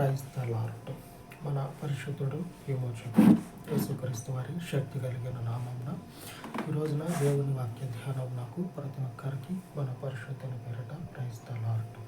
క్రైస్తలార్ట్ మన పరిశుద్ధుడు విమోచకుడు యేసుక్రీస్తు వారి శక్తి కలిగిన నామంన ఈ రోజున దేవుని వాక్య ధ్యానం నాకు ప్రతి ఒక్కరికి మన పరిశుద్ధుని పేరట క్రైస్తలార్ట్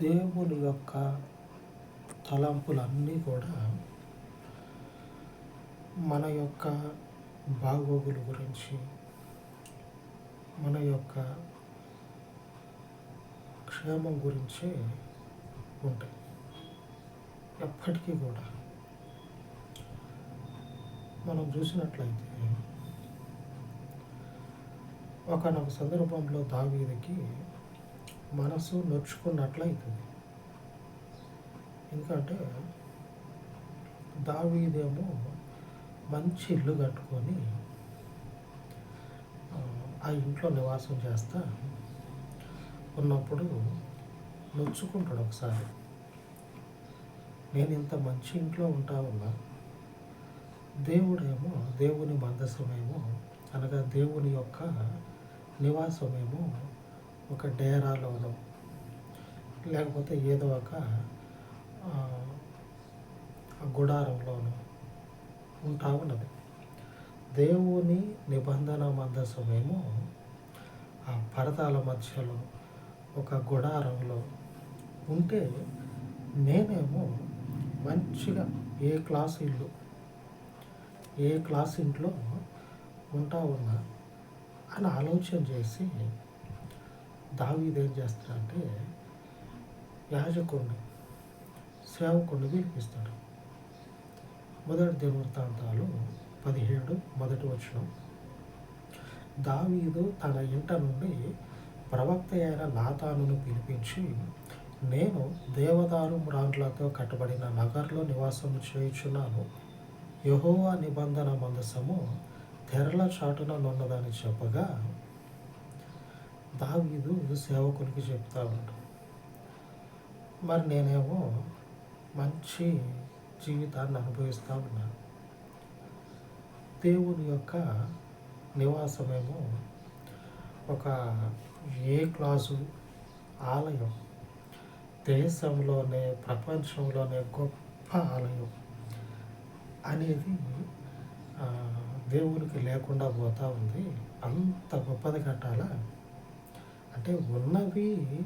దేవుని యొక్క తలంపులన్నీ కూడా మన యొక్క బాగోగుల గురించి మన యొక్క క్షేమం గురించి ఉంటాయి. ఎప్పటికీ కూడా. మనం చూసినట్లయితే ఒకనొక సందర్భంలో దావీదికి మనసు నొచ్చుకున్నట్లయితుంది. ఎందుకంటే దావీదేమో మంచి ఇల్లు కట్టుకొని ఆ ఇంట్లో నివాసం చేస్తా ఉన్నప్పుడు నొచ్చుకుంటాడు ఒకసారి. నేను ఇంత మంచి ఇంట్లో ఉంటా ఉన్నా దేవుడేమో దేవుని మందసమేమో అనగా దేవుని యొక్క నివాసమేమో ఒక డేరాలోనో లేకపోతే ఏదో ఒక గుడారంలోనూ గుడారంలోనో ఉంటా ఉన్నది దేవుని నిబంధన మందసమేమో ఆ పరదాల మధ్యలో ఒక గుడారంలో ఉంటే నేనేమో మంచిగా ఏ క్లాస్ ఇల్లు ఏ క్లాస్ ఇంట్లో ఉంటా ఉన్నా అని ఆలోచన చేసి దావీదేం చేస్తాడంటే యాజకుడిని సేవకుడిని పిలిపిస్తాడు. మొదటి దినవృత్తాంతాలు పదిహేడు మొదటి వచనం. దావీదు తన ఇంట నుండి ప్రవక్త అయిన నాతానును పిలిపించి నేను దేవదారు మ్రాండ్లతో కట్టబడిన నగర్లో నివాసం చేయుచున్నాను. యహోవా నిబంధన మందసము తెరల చాటున నున్నదని చెప్పగా దావీదు సేవకునికి చెప్తా ఉంటాడు మరి నేనేమో మంచి జీవితాన్ని అనుభవిస్తూ ఉన్నాను. దేవుని యొక్క నివాసమేమో ఒక ఏ క్లాసు ఆలయం. దేశంలోనే ప్రపంచంలోనే గొప్ప ఆలయం అనేది దేవునికి లేకుండా పోతా ఉంది. అంత గొప్పది కట్టాలా? అంటే ఉన్నవి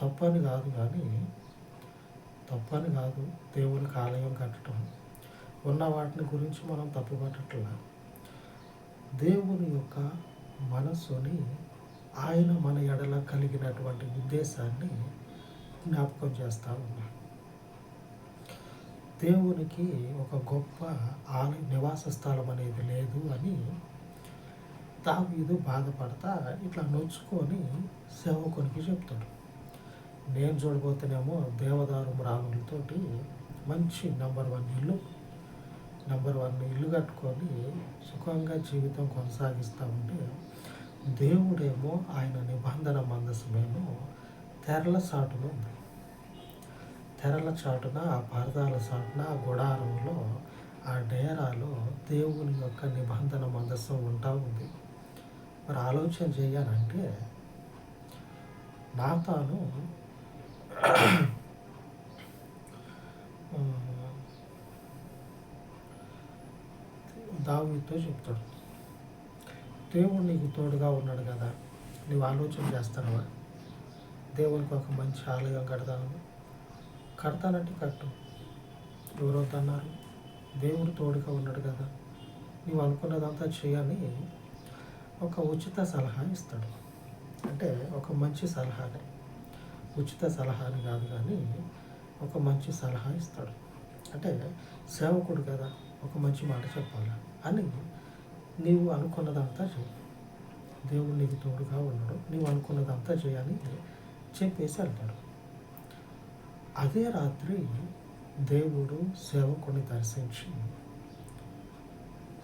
తప్పని కాదు కానీ తప్పని కాదు దేవునికి ఆలయం కట్టడం. ఉన్న వాటిని గురించి మనం తప్పు పట్టట్లా దేవుని యొక్క మనస్సుని ఆయన మన ఎడల కలిగినటువంటి ఉద్దేశాన్ని జ్ఞాపకం చేస్తూ ఉన్నాడు దేవునికి ఒక గొప్ప ఆలయ నివాస స్థలం అనేది లేదు అని తావీదు బాధపడతా ఇట్లా నొచ్చుకొని సేవకునికి చెప్తాడు. నేను చూడబోతేనేమో దేవదారు రాణులతోటి మంచి నెంబర్ వన్ ఇల్లు నెంబర్ వన్ ఇల్లు కట్టుకొని సుఖంగా జీవితం కొనసాగిస్తూ ఉంటే దేవుడేమో ఆయన నిబంధన మందసమేమో తెరల చాటున ఉంది. తెరల చాటున ఆ పరదాల చాటున ఆ గుడారంలో ఆ డేరాలో దేవుని యొక్క నిబంధన మందసం ఉంటా ఉంది. మరి ఆలోచన చేయాలంటే నాతాను దావితో చెప్తాడు. దేవుడు నీకు తోడుగా ఉన్నాడు కదా. నీవు ఆలోచన చేస్తానవా దేవునికి ఒక మంచి ఆలయం కడతాను. కడతానంటే కట్టు. ఎవరొద్దన్నారు దేవుడు తోడుగా ఉన్నాడు కదా. నీవు అనుకున్నదంతా చేయని ఒక ఉచిత సలహా ఇస్తాడు. అంటే ఒక మంచి సలహానే ఉచిత సలహాని కాదు కానీ ఒక మంచి సలహా ఇస్తాడు. అంటే సేవకుడు కదా ఒక మంచి మాట చెప్పాలి అని నీవు అనుకున్నదంతా చేయి దేవుడు నీకు తోడుగా ఉన్నాడు. నీవు అనుకున్నదంతా చేయని చెప్పేసి వెళ్తాడు అదే రాత్రి దేవుడు సేవకుని దర్శించి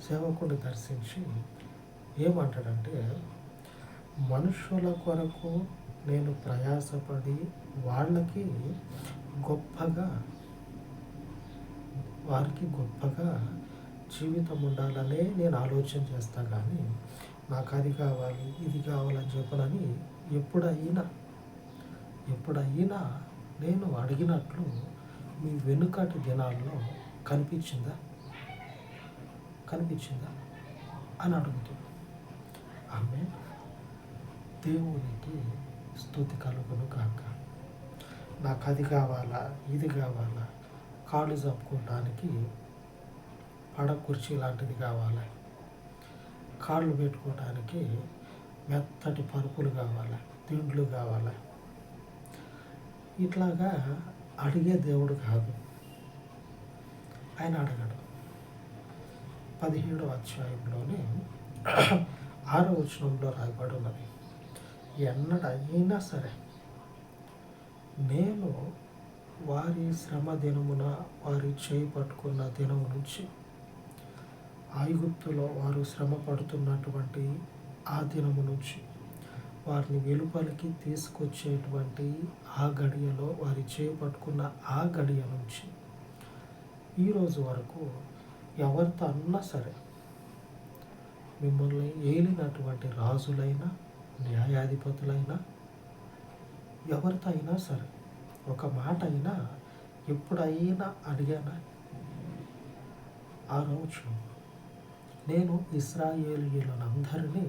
సేవకుని దర్శించి ఏమంటాడంటే మనుషుల కొరకు నేను ప్రయాసపడి వాళ్ళకి గొప్పగా వారికి గొప్పగా జీవితం ఉండాలనే నేను ఆలోచన చేస్తా కానీ నాకు అది కావాలి ఇది కావాలని చెప్పనని ఎప్పుడైనా ఎప్పుడైనా నేను అడిగినట్లు మీ వెనుకటి దినాల్లో కనిపించిందా? కనిపించిందా? అని అడుగుతుంది ఆమె దేవునికి స్థుతి కలుగును కాక నాకు అది కావాలా ఇది కావాలా కాళ్ళు చంపుకోవడానికి పడ కుర్చీ లాంటిది కావాలి. కాళ్ళు పెట్టుకోవడానికి మెత్తటి పరుపులు కావాలి తిండ్లు కావాలి. ఇట్లాగా అడిగే దేవుడు కాదు. ఆయన అడగడు. పదిహేడవ అధ్యాయంలోనే ఆరో వచనంలో రాయబడి ఉన్నది. ఎన్నడ అయినా సరే నేను వారి శ్రమ దినమున వారి చేయి పట్టుకున్న దినము నుంచి ఐగుప్తులో వారు శ్రమ పడుతున్నటువంటి ఆ దినము నుంచి వారిని వెలుపలికి తీసుకొచ్చేటువంటి ఆ గడియలో వారి చేపట్టుకున్న ఆ గడియ నుంచి ఈరోజు వరకు ఎవరితో అన్నా సరే మిమ్మల్ని ఏలినటువంటి రాజులైనా న్యాయాధిపతులైనా ఎవరితో అయినా సరే ఒక మాట అయినా ఎప్పుడైనా అడిగానా ఆ రోజు నేను ఇస్రాయేలీయులందరినీ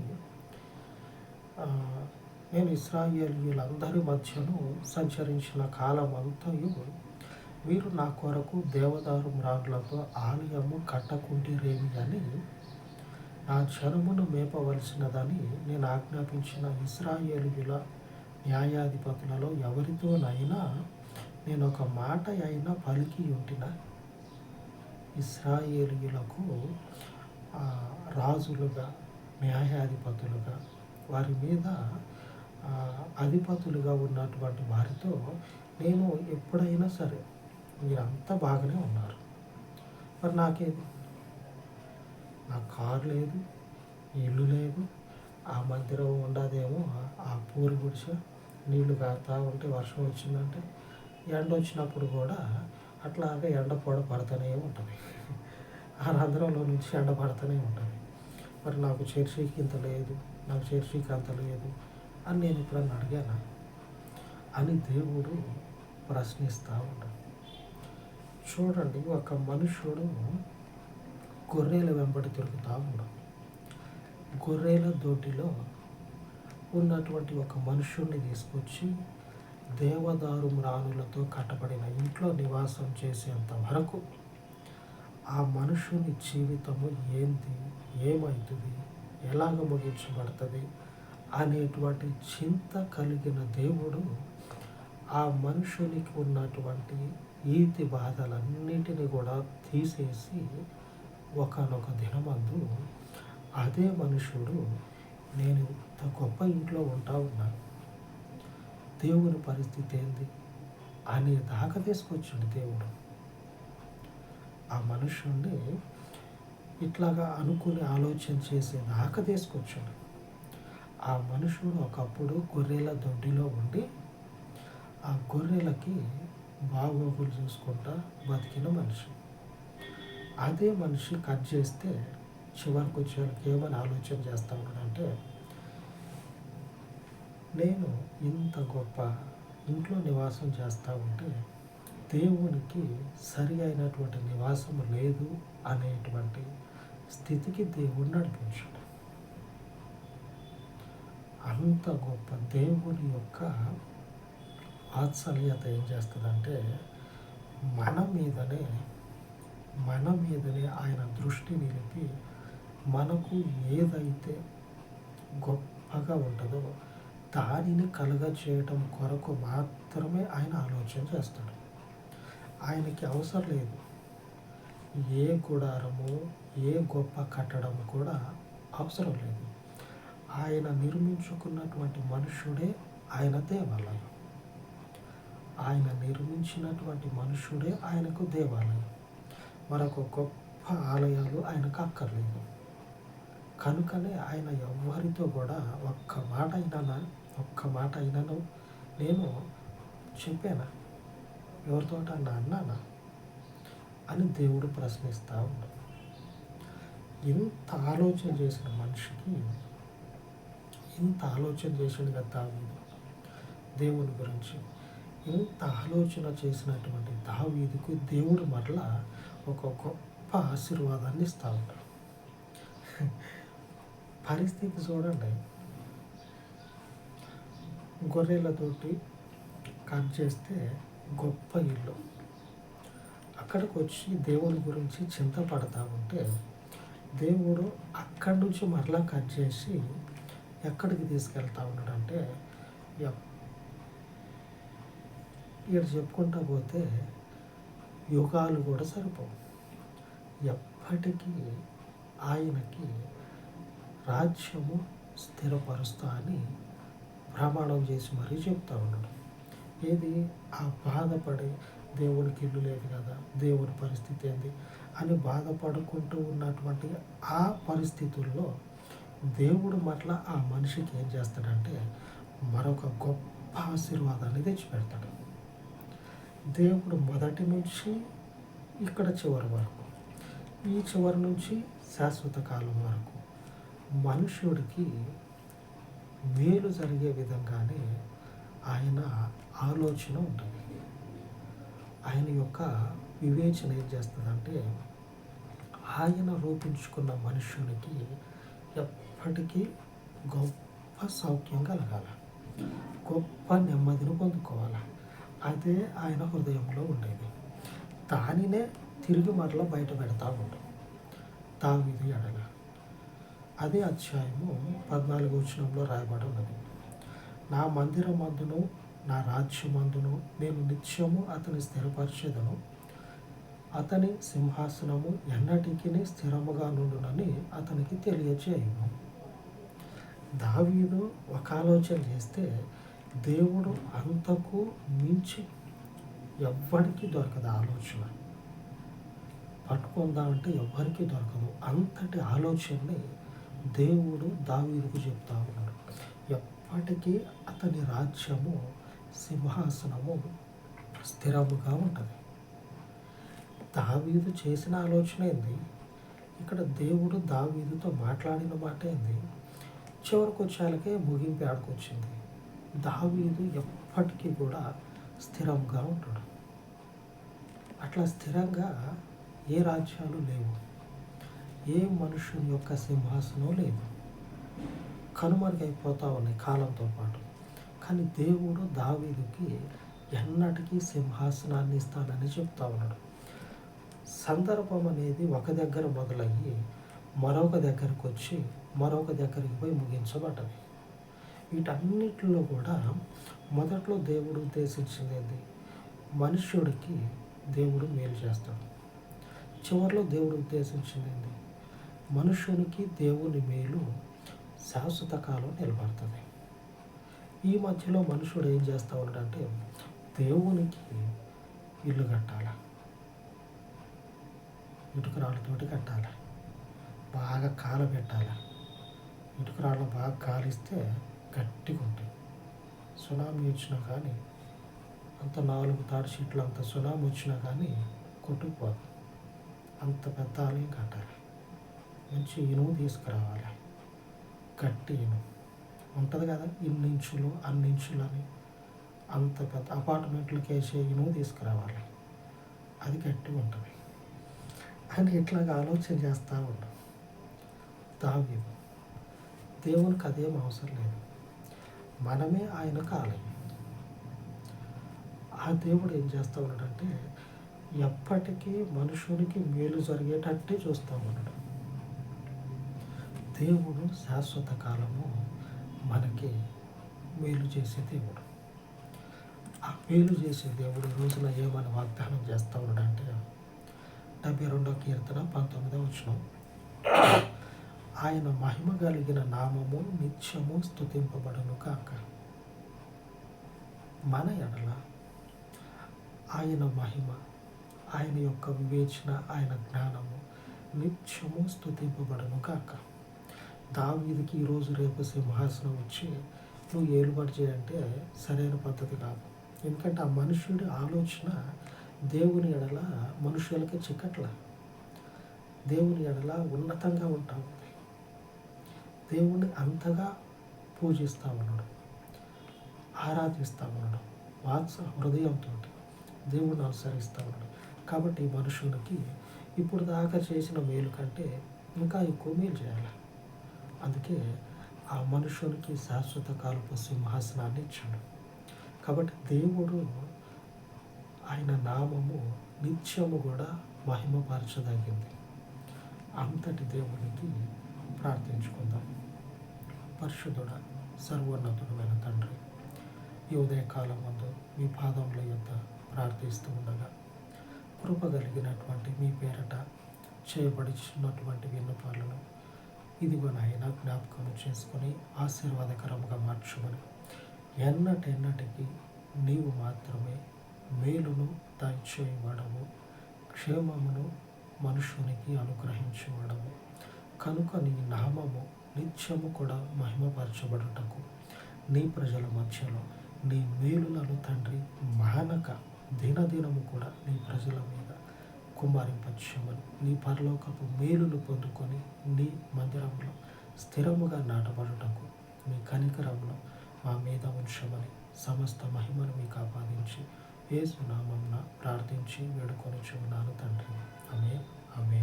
నేను ఇస్రాయేలీయులందరి మధ్యను సంచరించిన కాలం అంతయు వీరు నా కొరకు దేవదారు మ్రాగులతో ఆలయము కట్టకుంటిరేమి అని నా జనమును మేపవలసినదని నేను ఆజ్ఞాపించిన ఇస్రాయేలీయుల న్యాయాధిపతులలో ఎవరితోనైనా నేను ఒక మాట అయినా పలికి ఉంటిన ఇస్రాయేలీయులకు రాజులుగా న్యాయాధిపతులుగా వారి మీద అధిపతులుగా ఉన్నటువంటి వారితో నేను ఎప్పుడైనా సరే మీరంతా బాగానే ఉన్నారు. మరి నాకేది? నా కారు లేదు ఇల్లు లేదు ఆ మందిరం ఉండదేమో ఆ పూరి గుడిస నీళ్ళు కారుతూ ఉంటే వర్షం వచ్చిందంటే ఎండ వచ్చినప్పుడు కూడా అట్లాగే ఎండ పొడ పడుతూనే ఉంటుంది. ఆ రంధ్రంలో నుంచి ఎండబడుతూనే ఉంటుంది మరి నాకు చర్చికి ఇంత లేదు నాకు చర్చికి అంత లేదు అని నేను ఎప్పుడన్నా అడిగానా? అని దేవుడు ప్రశ్నిస్తూ ఉంటాడు చూడండి ఒక మనుషుడు గొర్రెల వెంబడి తిరుగుతూ ఉన్నాడు. గొర్రెల దొడ్డిలో ఉన్నటువంటి ఒక మనుషుణ్ణి తీసుకొచ్చి దేవదారు మ్రాణులతో కట్టబడిన ఇంట్లో నివాసం చేసేంత వరకు ఆ మనుషుని జీవితము ఏంది? ఏమవుతుంది ఎలాగ ముగించబడుతుంది? అనేటువంటి చింత కలిగిన దేవుడు ఆ మనుషునికి ఉన్నటువంటి ఈతి బాధలన్నిటిని కూడా తీసేసి ఒకనొక దినమందు అదే మనుషుడు నేను ఇంత గొప్ప ఇంట్లో ఉంటా ఉన్నాను దేవుని పరిస్థితి ఏంది? అనే దాకా తీసుకొచ్చిండు దేవుడు. ఆ మనుషుణ్ణి ఇట్లాగా అనుకుని ఆలోచన చేసి దాకా తీసుకొచ్చాడు. ఆ మనుషుడు ఒకప్పుడు గొర్రెల దొడ్డిలో ఉండి ఆ గొర్రెలకి బాగోగులు చూసుకుంటా బతికిన మనిషి. అదే మనిషి కట్ చేస్తే చివరికి వచ్చేవాళ్ళకి ఏమని ఆలోచన చేస్తా ఉన్నాడంటే నేను ఇంత గొప్ప ఇంట్లో నివాసం చేస్తూ ఉంటే దేవునికి సరి అయినటువంటి నివాసం లేదు అనేటువంటి స్థితికి దేవుడు నడిపించాడు. అంత గొప్ప దేవుని యొక్క వాత్సల్యత ఏం చేస్తుందంటే మన మీదనే మన మీదనే ఆయన దృష్టి నిలిపి మనకు ఏదైతే గొప్పగా ఉంటుందో దానిని కలుగ చేయటం కొరకు మాత్రమే ఆయన ఆలోచన చేస్తాడు. ఆయనకి అవసరం లేదు. ఏ గుడారము ఏ గొప్ప కట్టడము కూడా అవసరం లేదు. ఆయన నిర్మించుకున్నటువంటి మనుషుడే ఆయన దేవాలయం. ఆయన నిర్మించినటువంటి మనుషుడే ఆయనకు దేవాలయం. మరొక గొప్ప ఆలయాలు ఆయనకు అక్కర్లేదు. కనుకనే ఆయన ఎవరితో కూడా ఒక్క మాట అయినా ఒక్క మాట అయినాను నేను చెప్పాను? ఎవరితో అన్నా అని దేవుడు ప్రశ్నిస్తూ ఉన్నాడు. ఇంత ఆలోచన చేసిన మనిషికి ఇంత ఆలోచన చేసిన కదా దేవుని గురించి ఇంత ఆలోచన చేసినటువంటి దావీదుకు దేవుడు మరలా ఒక గొప్ప ఆశీర్వాదాన్ని ఇస్తూ ఉంటాడు పరిస్థితి చూడండి. గొర్రెలతోటి కట్ చేస్తే గొప్ప ఇల్లు. అక్కడికి వచ్చి దేవుని గురించి చింతపడతా ఉంటే దేవుడు అక్కడి నుంచి మరలా కట్ చేసి ఎక్కడికి తీసుకెళ్తా ఉన్నాడంటే ఇక్కడ చెప్పుకుంటా పోతే యుగాలు కూడా సరిపోవు. ఎప్పటికీ ఆయనకి రాజ్యము స్థిరపరుస్తా అని ప్రమాణం చేసి మరీ చెప్తా ఉన్నాడు. ఏది? ఆ బాధపడి దేవుడికి ఇల్లు లేదు కదా దేవుడి పరిస్థితి ఏంది? అని బాధపడుకుంటూ ఉన్నటువంటి ఆ పరిస్థితుల్లో దేవుడు మట్ల ఆ మనిషికి ఏం చేస్తాడంటే మరొక గొప్ప ఆశీర్వాదాన్ని తెచ్చిపెడతాడు. దేవుడు మొదటి నుంచి ఇక్కడ చివరి వరకు ఈ చివరి నుంచి శాశ్వత కాలం వరకు మనుష్యుడికి మేలు జరిగే విధంగానే ఆయన ఆలోచన ఉంటుంది. ఆయన యొక్క వివేచన ఏం చేస్తుందంటే ఆయన రూపించుకున్న మనుషునికి ఎప్పటికీ గొప్ప సౌఖ్యం కలగాల. గొప్ప నెమ్మదిని పొందుకోవాలి. అదే ఆయన హృదయంలో ఉండేది. దానినే తిరిగి మరల బయట పెడతా ఉంటాం తావిది ఎడల. అదే అధ్యాయము పద్నాలుగు వచ్చినంలో రాయబడి ఉన్నది. నా మందిరం మందును నా రాజ్యమందును నేను నిత్యము అతని స్థిరపరిచేదను. అతని సింహాసనము ఎన్నటికీ స్థిరముగా నుండునని అతనికి తెలియచేయను దావీను ఒక ఆలోచన చేస్తే దేవుడు అంతకు మించి ఎవ్వడికి దొరకదు ఆలోచన. పట్టుకుందామంటే ఎవ్వరికీ దొరకదు. అంతటి ఆలోచనని దేవుడు దావీదుకు చెప్తా ఉన్నాడు. ఎప్పటికీ అతని రాజ్యము సింహాసనము స్థిరముగా ఉంటుంది. దావీదు చేసిన ఆలోచన ఏంది? ఇక్కడ దేవుడు దావీదుతో మాట్లాడిన మాట ఏంది? చివరికి వచ్చేలకే ముగింపు ఆడుకొచ్చింది దావీదు ఎప్పటికీ కూడా స్థిరంగా ఉంటాడు. అట్లా స్థిరంగా ఏ రాజ్యాలు లేవు. ఏ మనుషుని యొక్క సింహాసనం లేదు. కనుమరుగైపోతూ ఉన్నాయి కాలంతో పాటు. కానీ దేవుడు దావీదుకి ఎన్నటికీ సింహాసనాన్ని ఇస్తానని చెప్తా ఉన్నాడు. సందర్భం అనేది ఒక దగ్గర మొదలయ్యి మరొక దగ్గరకు వచ్చి మరొక దగ్గరికి పోయి ముగించబడ్డది వీటన్నిటిలో కూడా మొదట్లో దేవుడు ఉద్దేశించింది మనుష్యుడికి దేవుడు మేలు చేస్తాడు. చివరిలో దేవుడు ఉద్దేశించింది మనుషునికి మనుష్యునికి దేవుని మేలు శాశ్వత కాలం నిలబడుతుంది. ఈ మధ్యలో మనుషుడు ఏం చేస్తూ ఉన్నాడంటే దేవునికి ఇల్లు కట్టాలి? ఇటుకరాళ్ళతోటి కట్టాలి? బాగా కాలబెట్టాలి ఇటుకరాళ్ళు బాగా కాలిస్తే గట్టిగా ఉంటాయి సునామీ వచ్చినా కానీ అంత నాలుగు తాడు షీట్లు అంత సునామీ వచ్చినా కానీ కొట్టుకుపోదు. అంత పెద్ద ఆలయం కట్టాలి. మంచి ఇనుము తీసుకురావాలి. గట్టి ఇనుము. ఉంటుంది కదా ఇన్ని ఇంచులు అన్ని ఇంచులు అని అంత పెద్ద అపార్ట్మెంట్లకి వేసే ఇనుము తీసుకురావాలి. అది గట్టి ఉంటుంది. అని ఇట్లాగా ఆలోచన చేస్తూ ఉంటాం దావ్యం దేవునికి అదేం అవసరం లేదు. మనమే ఆయన కాలం. ఆ దేవుడు ఏం చేస్తూ ఉన్నాడంటే ఎప్పటికీ మనుషునికి మేలు జరిగేటట్టే చూస్తూ ఉన్నాడు. దేవుడు శాశ్వత కాలము మనకి మేలు చేసే దేవుడు. ఆ మేలు చేసే దేవుడు రోజున ఏమని వాగ్దానం చేస్తూ ఉన్నాడంటే డెబ్బై రెండో కీర్తన పంతొమ్మిదో వచ్చిన ఆయన మహిమ కలిగిన నామము నిత్యము స్థుతింపబడును కాక మన ఎడల ఆయన మహిమ ఆయన యొక్క వివేచన ఆయన జ్ఞానము నిత్యము స్థుతింపబడును కాక దావీదికి ఈరోజు రేపు సింహాసనం వచ్చి నువ్వు ఏలుబడి చేయంటే సరైన పద్ధతి కాదు. ఎందుకంటే ఆ మనుషుడి ఆలోచన దేవుని ఎడల మనుషులకి చిక్కట్ల దేవుని ఎడల ఉన్నతంగా ఉంటా ఉంది దేవుణ్ణి అంతగా పూజిస్తూ ఉన్నాడు. ఆరాధిస్తూ ఉన్నాడు. వాత్స హృదయంతో దేవుడిని అనుసరిస్తూ ఉన్నాడు. కాబట్టి మనుషులకి ఇప్పుడు దాకా చేసిన మేలు కంటే ఇంకా ఎక్కువ మేలు చేయాలి. అందుకే ఆ మనుషునికి శాశ్వత కాలపు సింహాసనాన్ని ఇచ్చాడు. కాబట్టి దేవుడు ఆయన నామము నిత్యము కూడా మహిమపరచదగింది. అంతటి దేవునికి ప్రార్థించుకుందాం. పరిశుద్ధుడ సర్వోన్నతుడమైన తండ్రి ఈ ఉదయకాలం ముందు మీ పాదముల యొద్ద ప్రార్థిస్తూ ఉండగా కృప కలిగినటువంటి మీ పేరట చేయబడిచినటువంటి విన్నపాలను ఇదిగో నాయన జ్ఞాపకం చేసుకొని ఆశీర్వాదకరంగా మార్చుమని ఎన్నటెన్నటికి నీవు మాత్రమే మేలును దయచేయబడము క్షేమమును మనుషునికి అనుగ్రహించబడము కనుక నీ నామము నిత్యము కూడా మహిమపరచబడుటకు నీ ప్రజల మధ్యలో నీ మేలులను తండ్రి మానక దినదినము కూడా నీ ప్రజల మీద కుమారింపచ్చమని నీ పరలోకపు మేలులు పొందుకొని నీ మందిరంలో స్థిరముగా నాటబడుటకు మీ కనికరంలో మా మీద ఉంచమని సమస్త మహిమను మీకు ఆపాదించి ఏసునామంన ప్రార్థించి వేడుకొని చూన్నాను తండ్రి. ఆమె అమే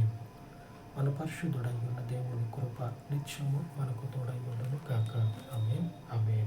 మన పరిశుద్ధుడై ఉన్న దేవుని కృప నిత్యము మనకు తోడై ఉండను కాక ఆమె అమే